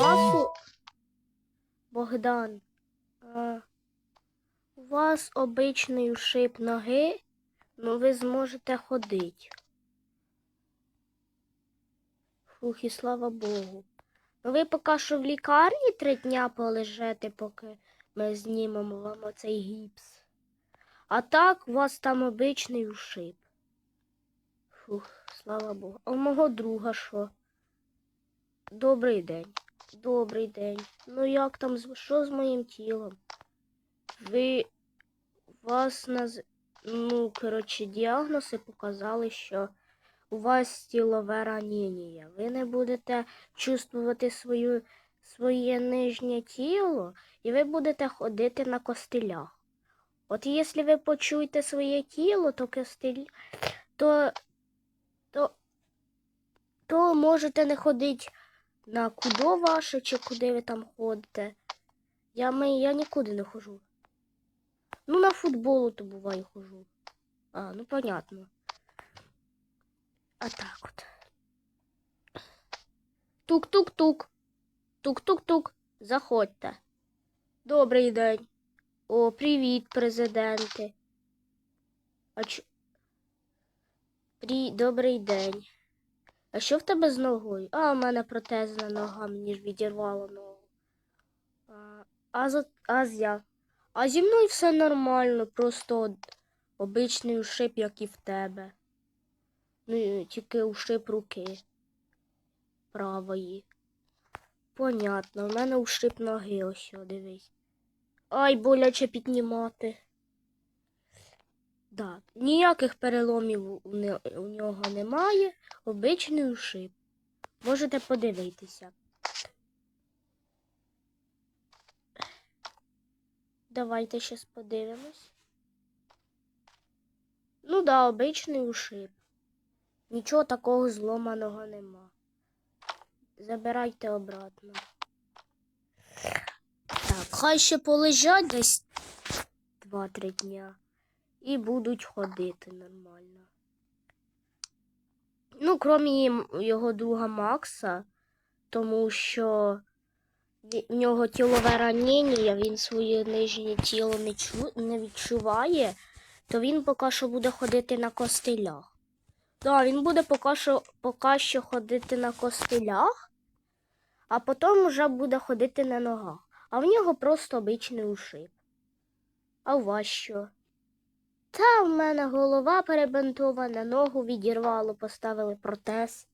вас. Богдан. А, у вас обичний ушиб ноги, ну ви зможете ходити. Фух, і слава Богу. Ну ви поки що в лікарні три дня полежите, поки ми знімемо вам оцей гіпс. А так у вас там обичний ушиб. Фух, слава Богу. А у мого друга що? Добрий день. Добрий день. Ну як там, що з моїм тілом? Ви вас наз... Ну, коротше, діагнози показали, що у вас тілове ранення. Ви не будете чувствувати свою, своє нижнє тіло, і ви будете ходити на костилях. От якщо ви почуєте своє тіло, то костиль, то, то, то можете не ходити на кудо ваше, чи куди ви там ходите. Я, ми, я нікуди не хожу. Ну, на футболу то буває хожу. А, ну понятно. А так от. Тук-тук-тук. Тук-тук-тук. Заходьте. Добрий день. О, привіт, президенти. А чо... При... Добрий день. А що в тебе з ногою? А, у мене протезна нога, мені ж відірвало ногу. А, а, за... а, з я... а зі мною все нормально, просто обичний ушиб, як і в тебе. Ну, тільки ушиб руки правої. Понятно, у мене ушиб ноги, ось, дивись. Ай, боляче піднімати. Да, ніяких переломів у, нього немає. Обичний ушиб. Можете подивитися. Давайте щас подивимось. Ну да, обичний ушиб. Нічого такого зломаного нема. Забирайте обратно. Так, хай ще полежать десь 2-3 дня. І будуть ходити нормально. Ну, крім його друга Макса, тому що в нього тілове ранення, він своє нижнє тіло не, чу, не відчуває, то він поки що буде ходити на костилях. Так, він буде поки що, поки що ходити на костилях, а потім вже буде ходити на ногах. А в нього просто обичний ушиб. А у вас що? Та в мене голова перебинтована, ногу відірвало, поставили протез.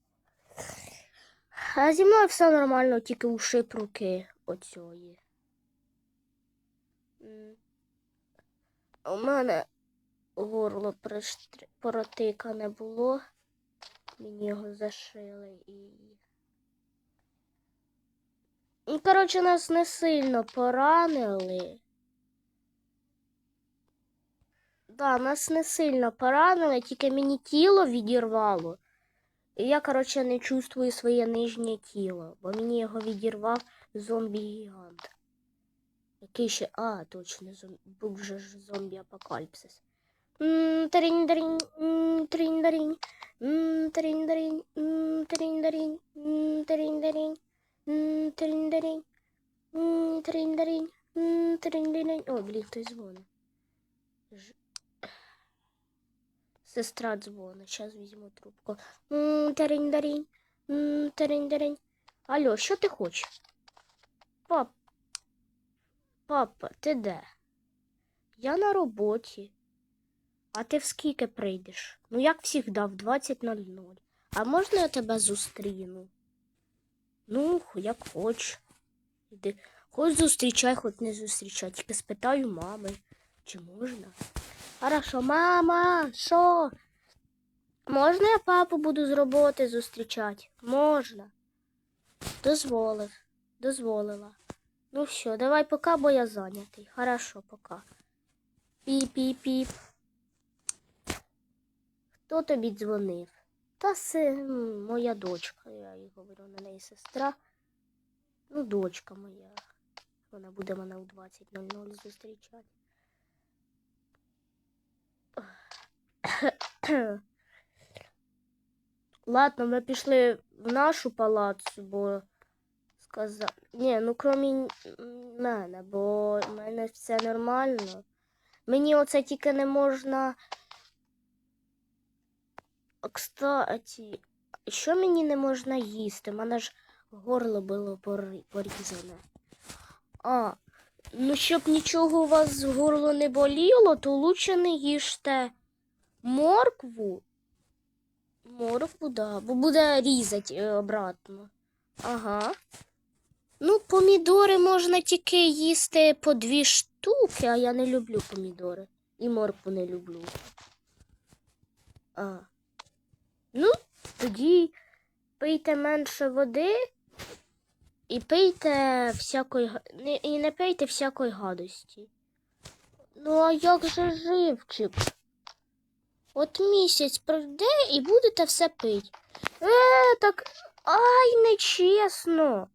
А зі мною все нормально, тільки ушиб руки оцьої. У мене горло приштр- протикане було. Мені його зашили і. Коротше, нас не сильно поранили. Да, нас не сильно поранили, тільки мені тіло відірвало. І я, коротше, не чувствую своє нижнє тіло, бо мені його відірвав зомбі-гігант. Який ще. А, точно, зом... був же ж зомбі-апокаліпсис. Трінь-дарінь, трінь-дарінь, трінь-дарінь, трінь-дарінь, трінь-дарінь, трінь-дарінь, трінь-дарінь, трінь-дарінь. О, блін, хтось дзвонить. Ж- Сестра дзвонить, зараз візьму трубку. М, Тарінь-дарінь, м, тарінь-дарінь. Алло, що ти хочеш? Пап. Папа, ти де? Я на роботі. А ти в скільки прийдеш? Ну, як завжди, в 20.00. А можна я тебе зустріну? Ну, як хоч. Іди. Хоч зустрічай, хоч не зустрічай. Тільки спитаю мами, чи можна. Хорошо, мама, що? Можна я папу буду з роботи зустрічати? Можна. Дозволив. Дозволила. Ну все, давай пока, бо я зайнятий. Хорошо, пока. Піп-піп-піп. Хто тобі дзвонив? Та це моя дочка, я їй говорю, на неї сестра. Ну, дочка моя. Вона буде мене у 20.00 зустрічати. Ладно, ми пішли в нашу палацу, бо сказати. Ні, ну крім мене, бо в мене все нормально. Мені оце тільки не можна. Кстати, що мені не можна їсти? У мене ж горло було порізане. А, ну щоб нічого у вас горло не боліло, то лучше не їжте моркву. Моркву, да, бо буде різати е, обратно. Ага. Ну, помідори можна тільки їсти по дві штуки, а я не люблю помідори. І моркву не люблю. А. Ну, тоді пийте менше води і пийте всякої і не пийте всякої гадості. Ну, а як же живчик? От місяць пройде і будете все пить. Е, так ай, нечесно.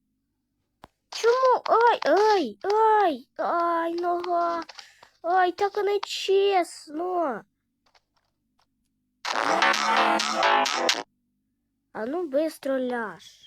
Чому? Ай, ай, ай, ай, нога. Ай, так нечесно. А ну, быстро ляж.